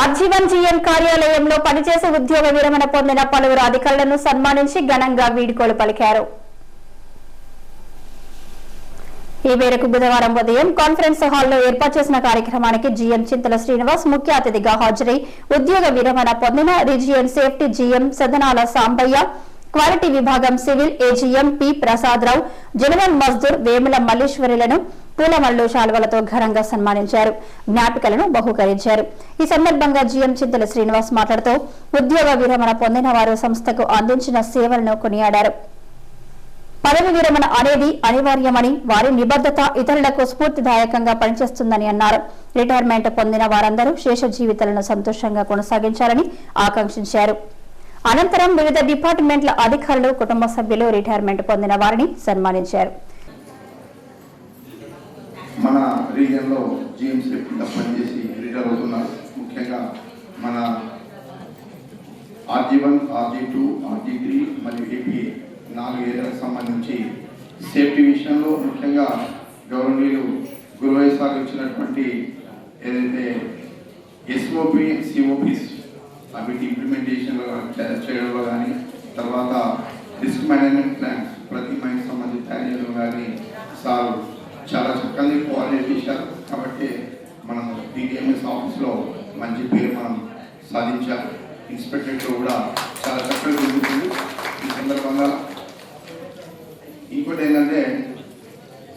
RG one GM కార్యాలయంలో పనిచేసే ఉద్యోగ విరమణ పొందిన పలువురు అధికారులను సన్మానించి ఘనంగా వీడ్కోలు పలికారు. ఈ మేరకు బుధవారం ఉదయం కాన్ఫరెన్స్ హాల్లో ఏర్పాటు చేసిన కార్యక్రమానికి జీఎం చింతల శ్రీనివాస్ ముఖ్య అతిథిగా హాజరై ఉద్యోగ విరమణ పొందిన region safety GM Sadanala Sambaiah quality విభాగం civil AGM P Prasadarao general Mazdoor Vemula మల్లేశ్వరులను పూలమల్లు శాలువలతో ఘనంగా సన్మానించారు. జ్ఞాపికలను బహుకరించారు. ఈ సందర్భంగా జీఎం చింతల శ్రీనివాస్ మాట్లాడుతూ ఉద్యోగ విరమణ పొందిన వారు సంస్థకు అందించిన సేవలను కొనియాడారు. పదవి విరమణ అనేది అనివార్యమని వారి నిబద్ధత ఇతరులకు స్ఫూర్తిదాయకంగా పనిచేస్తుందని అన్నారు. రిటైర్మెంట్ పొందిన వారందరూ శేష జీవితాలను సంతోషంగా కొనసాగించాలని ఆకాంక్షించారు. అనంతరం వివిధ డిపార్ట్మెంట్ల అధికారులు కుటుంబ సభ్యులు రిటైర్మెంట్ పొందిన వారిని సన్మానించారు. మన రీజియన్లో జిఎంసీ కింద పనిచేసి రిటైర్ అవుతున్నారు? ముఖ్యంగా మన RG one RG two RG three మరియు ఏపీ నాలుగు ఏరియాలకు సంబంధించి సేఫ్టీ విషయంలో ముఖ్యంగా గౌరవనీయులు గురువయ్య సార్ ఇచ్చినటువంటి ఏదైతే ఎస్ఓపి సిఓపిస్ వీటి ఇంప్లిమెంటేషన్లో చేయడంలో కానీ తర్వాత రిస్క్ మేనేజ్మెంట్ ప్లాన్స్ ప్రతి మైండ్ సంబంధించి తయారు చేయడం కానీ సార్ చాలా చక్కగా కోఆర్డినేట్ చేశారు కాబట్టి మనం డిటిఎంఎస్ ఆఫీస్లో మంచి పేరు మనం సాధించాం ఇన్స్పెక్టర్లో కూడా చాలా చక్కగా జరుగుతుంది. ఈ సందర్భంగా ఇంకోటి ఏంటంటే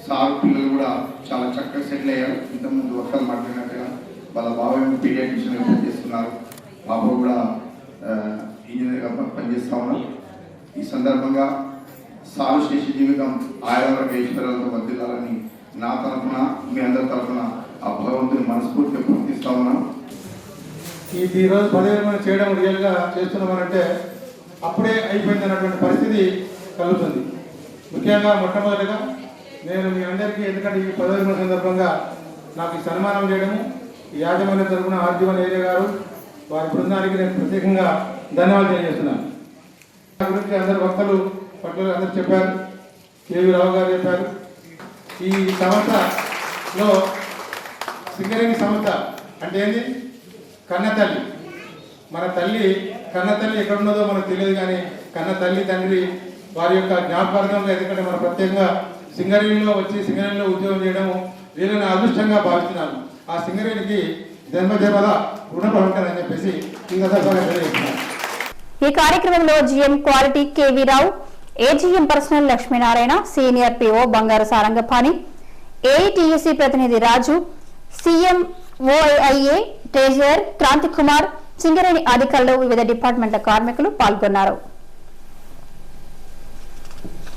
సార్ పిల్లలు కూడా చాలా చక్కగా సెటిల్ అయ్యారు. ఇంతకుముందు వర్షాలు మాట్లాడినట్టుగా వాళ్ళ బాబాయ్ ఏమో పీడియాట్రిషియన్గా పనిచేస్తున్నారు. బాబు కూడా ఇంజనీర్గా పనిచేస్తూ ఉన్నారు. ఈ సందర్భంగా సారు శేష జీవితం ఆయుర ఈశ్వరాలతో వర్దిల్లాలని నా తరఫున మీ అందరి తరఫున ఆ భగవంతుని మనస్ఫూర్తిగా పూర్తిస్తా ఉన్నాం. ఈ ఈరోజు పదవి విరమణ చేయడం రియల్గా చేస్తున్నామనంటే అప్పుడే అయిపోయింది అన్నటువంటి పరిస్థితి కలుగుతుంది. ముఖ్యంగా మొట్టమొదటిగా నేను మీ అందరికీ ఎందుకంటే ఈ పదవి విరమణ సందర్భంగా నాకు ఈ సన్మానం చేయడము ఈ యాజమాన్య తరఫున ఆర్జీవన్ ఏరియా గారు వారి బృందానికి నేను ప్రత్యేకంగా ధన్యవాదాలు తెలియజేస్తున్నాను. నా గురించి అందరు భక్తులు పట్ల అందరు చెప్పారు. కేవీ రావు గారు చెప్పారు. ఈ సంస్థలో సింగరేణి సంస్థ అంటే ఏంది? కన్నతల్లి మన తల్లి కన్నతల్లి ఎక్కడ ఉన్నదో మనకు తెలియదు కానీ కన్న తల్లి తండ్రి వారి యొక్క జ్ఞాపకార్థంగా ఎందుకంటే మనం ప్రత్యేకంగా సింగరేణిలో వచ్చి సింగరేణిలో ఉద్యోగం చేయడం వీళ్ళని అదృష్టంగా భావిస్తున్నాను ఆ సింగరేణికి జన్మజన్మల రుణపడతానని చెప్పేసి ఇంకా తెలియజేస్తున్నాను. ఈ కార్యక్రమంలో GM quality KV Rao AGM personnel Lakshminarayana senior PO Bangaru Sarangapani AITUC ప్రతినిధి Raju CM OIA treasurer Kranthi Kumar Singareni అధికారులు వివిధ డిపార్ట్మెంట్ల కార్మికులు పాల్గొన్నారు